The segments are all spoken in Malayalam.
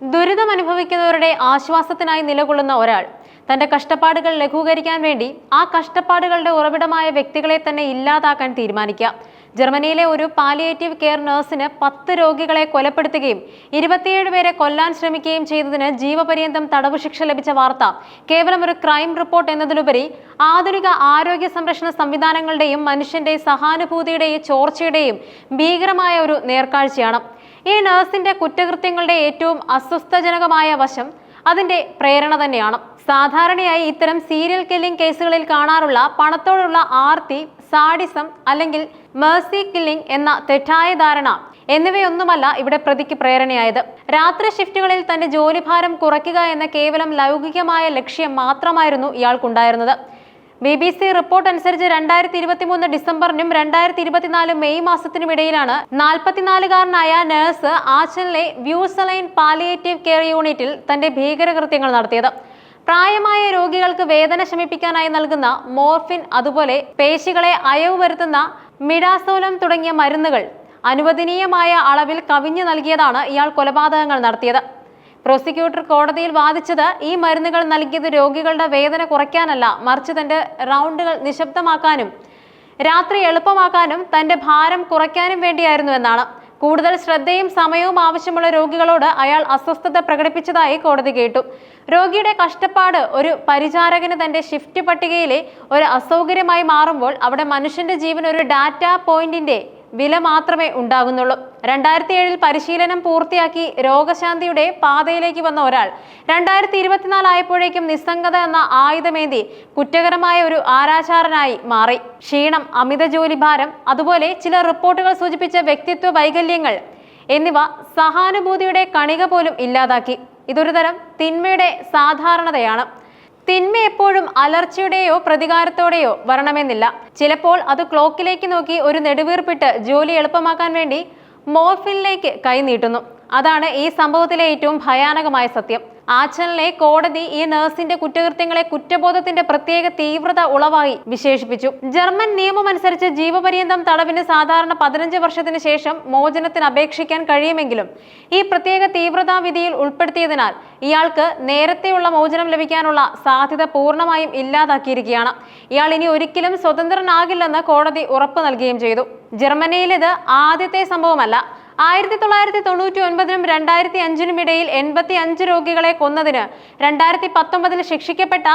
ദുരിതം അനുഭവിക്കുന്നവരുടെ ആശ്വാസത്തിനായി നിലകൊള്ളുന്ന ഒരാൾ. തന്റെ കഷ്ടപ്പാടുകൾ ലഘൂകരിക്കാൻ വേണ്ടി ആ കഷ്ടപ്പാടുകളുടെ ഉറവിടമായ വ്യക്തികളെ തന്നെ ഇല്ലാതാക്കാൻ തീരുമാനിക്കുക ജർമ്മനിയിലെ ഒരു പാലിയേറ്റീവ് കെയർ നഴ്സിന് പത്ത് രോഗികളെ കൊലപ്പെടുത്തുകയും ഇരുപത്തിയേഴ് പേരെ കൊല്ലാൻ ശ്രമിക്കുകയും ചെയ്തതിന് ജീവപര്യന്തം തടവ് ശിക്ഷ ലഭിച്ച വാർത്ത കേവലം ഒരു ക്രൈം റിപ്പോർട്ട് എന്നതിലുപരി ആധുനിക ആരോഗ്യ സംരക്ഷണ സംവിധാനങ്ങളുടെയും മനുഷ്യന്റെ സഹാനുഭൂതിയുടെയും ചോർച്ചയുടെയും ഭീകരമായ ഒരു നേർക്കാഴ്ചയാണ്. ഈ നഴ്സിന്റെ കുറ്റകൃത്യങ്ങളുടെ ഏറ്റവും അസ്വസ്ഥജനകമായ വശം അതിന്റെ പ്രേരണ തന്നെയാണ്. സാധാരണയായി ഇത്തരം സീരിയൽ കില്ലിംഗ് കേസുകളിൽ കാണാറുള്ള പണത്തോടുള്ള ആർത്തി സാഡിസം അല്ലെങ്കിൽ മേഴ്സി കില്ലിംഗ് എന്ന തെറ്റായ ധാരണ എന്നിവയൊന്നുമല്ല ഇവിടെ പ്രതിക്ക് പ്രേരണയായത്. രാത്രി ഷിഫ്റ്റുകളിൽ തന്റെ ജോലിഭാരം കുറയ്ക്കുക എന്ന കേവലം ലൗകികമായ ലക്ഷ്യം മാത്രമായിരുന്നു ഇയാൾക്കുണ്ടായിരുന്നത്. ബി ബി സി റിപ്പോർട്ട് അനുസരിച്ച് രണ്ടായിരത്തി ഇരുപത്തി മൂന്ന് ഡിസംബറിനും രണ്ടായിരത്തി ഇരുപത്തിനാല് മെയ് മാസത്തിനുമിടയിലാണ് നാൽപ്പത്തിനാലുകാരനായ നഴ്സ് ആച്ചലിലെ വ്യൂസലൈൻ പാലിയേറ്റീവ് കെയർ യൂണിറ്റിൽ തന്റെ ഭീകരകൃത്യങ്ങൾ നടത്തിയത്. പ്രായമായ രോഗികൾക്ക് വേദന ശമിപ്പിക്കാനായി നൽകുന്ന മോർഫിൻ അതുപോലെ പേശികളെ അയവ് വരുത്തുന്ന മിഡാസോലം തുടങ്ങിയ മരുന്നുകൾ അനുവദനീയമായ അളവിൽ കവിഞ്ഞു നൽകിയതാണ് ഇയാൾ കൊലപാതകങ്ങൾ നടത്തിയത്. പ്രോസിക്യൂട്ടർ കോടതിയിൽ വാദിച്ചത് ഈ മരുന്നുകൾ നൽകിയത് രോഗികളുടെ വേദന കുറയ്ക്കാനല്ല മറിച്ച് തന്റെ റൗണ്ടുകൾ നിശബ്ദമാക്കാനും രാത്രി എളുപ്പമാക്കാനും തന്റെ ഭാരം കുറയ്ക്കാനും വേണ്ടിയായിരുന്നു എന്നാണ്. കൂടുതൽ ശ്രദ്ധയും സമയവും ആവശ്യമുള്ള രോഗികളോട് അയാൾ അസ്വസ്ഥത പ്രകടിപ്പിച്ചതായി കോടതി കേട്ടു. രോഗിയുടെ കഷ്ടപ്പാട് ഒരു പരിചാരകന് തന്റെ ഷിഫ്റ്റ് പട്ടികയിലെ ഒരു അസൗകര്യമായി മാറുമ്പോൾ അവിടെ മനുഷ്യന്റെ ജീവൻ ഒരു ഡാറ്റ പോയിന്റിന്റെ വില മാത്രമേ ഉണ്ടാകുന്നുള്ളൂ. രണ്ടായിരത്തി ഏഴിൽ പരിശീലനം പൂർത്തിയാക്കി രോഗശാന്തിയുടെ പാതയിലേക്ക് വന്ന ഒരാൾ രണ്ടായിരത്തി ഇരുപത്തിനാല് ആയപ്പോഴേക്കും നിസ്സംഗത എന്ന ആയുധമേന്തി കുറ്റകരമായ ഒരു ആരാചാരനായി മാറി. ക്ഷീണം അമിത ജോലിഭാരം അതുപോലെ ചില റിപ്പോർട്ടുകൾ സൂചിപ്പിച്ച വ്യക്തിത്വ വൈകല്യങ്ങൾ എന്നിവ സഹാനുഭൂതിയുടെ കണിക പോലും ഇല്ലാതാക്കി. ഇതൊരു തരം തിന്മയുടെ സാധാരണതയാണ്. തിന്മ എപ്പോഴും അലർച്ചയുടെയോ പ്രതികാരത്തോടെയോ വരണമെന്നില്ല. ചിലപ്പോൾ അത് ക്ലോക്കിലേക്ക് നോക്കി ഒരു നെടുവീർപ്പിട്ട് ജോലി എളുപ്പമാക്കാൻ വേണ്ടി മോർഫിനിലേക്ക് കൈനീട്ടുന്നു അതാണ് ഈ സംഭവത്തിലെ ഏറ്റവും ഭയാനകമായ സത്യം. ആച്ചലിനെ കോടതി ഈ നഴ്സിന്റെ കുറ്റകൃത്യങ്ങളെ കുറ്റബോധത്തിന്റെ പ്രത്യേക തീവ്രത ഉളവായി വിശേഷിപ്പിച്ചു. ജർമ്മൻ നിയമമനുസരിച്ച് ജീവപര്യന്തം തടവിന് സാധാരണ പതിനഞ്ച് വർഷത്തിന് ശേഷം മോചനത്തിന് അപേക്ഷിക്കാൻ കഴിയുമെങ്കിലും ഈ പ്രത്യേക തീവ്രതാ വിധിയിൽ ഉൾപ്പെടുത്തിയതിനാൽ ഇയാൾക്ക് നേരത്തെയുള്ള മോചനം ലഭിക്കാനുള്ള സാധ്യത പൂർണമായും ഇല്ലാതാക്കിയിരിക്കുകയാണ്. ഇയാൾ ഇനി ഒരിക്കലും സ്വതന്ത്രനാകില്ലെന്ന് കോടതി ഉറപ്പു നൽകുകയും ചെയ്തു. ജർമ്മനിയിലിത് ആദ്യത്തെ സംഭവമല്ല. ആയിരത്തി തൊള്ളായിരത്തി തൊണ്ണൂറ്റി ഒൻപതിനും രണ്ടായിരത്തി അഞ്ചിനും ഇടയിൽ എൺപത്തി അഞ്ച് രോഗികളെ കൊന്നതിന് രണ്ടായിരത്തി പത്തൊമ്പതിൽ ശിക്ഷിക്കപ്പെട്ട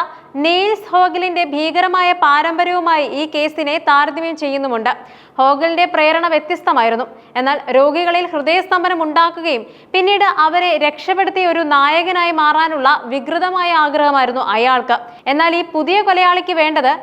നെയിൽസ് ഹോഗലിന്റെ ഭീകരമായ പാരമ്പര്യവുമായി ഈ കേസിനെ താരതമ്യം ചെയ്യുന്നുമുണ്ട്. ഹോഗലിന്റെ പ്രേരണ വ്യത്യസ്തമായിരുന്നു. എന്നാൽ രോഗികളിൽ ഹൃദയസ്തംഭനം ഉണ്ടാക്കുകയും പിന്നീട് അവരെ രക്ഷപ്പെടുത്തിയ ഒരു നായകനായി മാറാനുള്ള വികൃതമായ ആഗ്രഹമായിരുന്നു അയാൾക്ക്. എന്നാൽ ഈ പുതിയ കൊലയാളിക്ക് വേണ്ടത്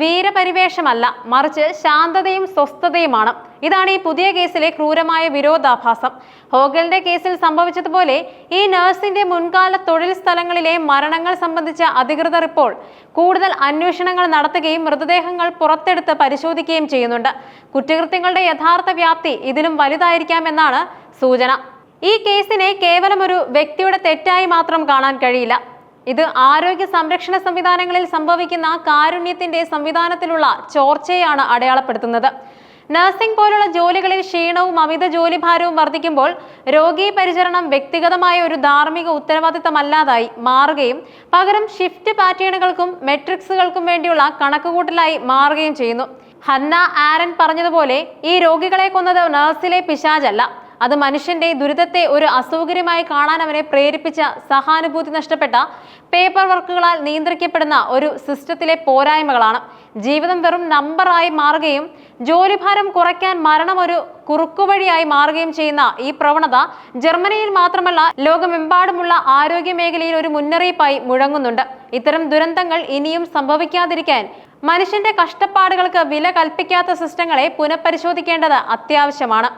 വീരപരിവേഷമല്ല മറിച്ച് ശാന്തതയും സ്വസ്ഥതയുമാണ്. ഇതാണ് ഈ പുതിയ കേസിലെ ക്രൂരമായ വിരോധാഭാസം. ഹോഗലിന്റെ കേസിൽ സംഭവിച്ചതുപോലെ ഈ നഴ്സിന്റെ മുൻകാല തൊഴിൽ സ്ഥലങ്ങളിലെ മരണങ്ങൾ സംബന്ധിച്ച അധികൃതർ ഇപ്പോൾ കൂടുതൽ അന്വേഷണങ്ങൾ നടത്തുകയും മൃതദേഹങ്ങൾ പുറത്തെടുത്ത് പരിശോധിക്കുകയും ചെയ്യുന്നുണ്ട്. കുറ്റകൃത്യങ്ങളുടെ യഥാർത്ഥ വ്യാപ്തി ഇതിലും വലുതായിരിക്കാമെന്നാണ് സൂചന. ഈ കേസിനെ കേവലം ഒരു വ്യക്തിയുടെ തെറ്റായി മാത്രം കാണാൻ കഴിയില്ല. ഇത് ആരോഗ്യ സംരക്ഷണ സംവിധാനങ്ങളിൽ സംഭവിക്കുന്ന കാരുണ്യത്തിന്റെ സംവിധാനത്തിലുള്ള ചോർച്ചയാണ് അടയാളപ്പെടുത്തുന്നത്. നഴ്സിംഗ് പോലുള്ള ജോലികളിൽ ക്ഷീണവും അമിത ജോലിഭാരവും വർദ്ധിക്കുമ്പോൾ രോഗി പരിചരണം വ്യക്തിഗതമായ ഒരു ധാർമ്മിക ഉത്തരവാദിത്തമല്ലാതായി മാറുകയും പകരം ഷിഫ്റ്റ് പാറ്റേണുകൾക്കും മെട്രിക്സുകൾക്കും വേണ്ടിയുള്ള കണക്കുകൂട്ടലായി മാറുകയും ചെയ്യുന്നു. ഹന്ന ആരൻ പറഞ്ഞതുപോലെ ഈ രോഗികളെ കൊന്നത് നഴ്സിലെ പിശാചല്ല. അത് മനുഷ്യന്റെ ദുരിതത്തെ ഒരു അസൗകര്യമായി കാണാൻ അവനെ പ്രേരിപ്പിച്ച സഹാനുഭൂതി നഷ്ടപ്പെട്ട പേപ്പർ വർക്കുകളാൽ നിയന്ത്രിക്കപ്പെടുന്ന ഒരു സിസ്റ്റത്തിലെ പോരായ്മകളാണ്. ജീവിതം വെറും നമ്പറായി മാറുകയും ജോലിഭാരം കുറയ്ക്കാൻ മരണം ഒരു കുറുക്കുവഴിയായി മാറുകയും ചെയ്യുന്ന ഈ പ്രവണത ജർമ്മനിയിൽ മാത്രമല്ല ലോകമെമ്പാടുമുള്ള ആരോഗ്യ മേഖലയിൽ ഒരു മുന്നറിയിപ്പായി മുഴങ്ങുന്നുണ്ട്. ഇത്തരം ദുരന്തങ്ങൾ ഇനിയും സംഭവിക്കാതിരിക്കാൻ മനുഷ്യന്റെ കഷ്ടപ്പാടുകൾക്ക് വില കൽപ്പിക്കാത്ത സിസ്റ്റങ്ങളെ പുനഃപരിശോധിക്കേണ്ടത് അത്യാവശ്യമാണ്.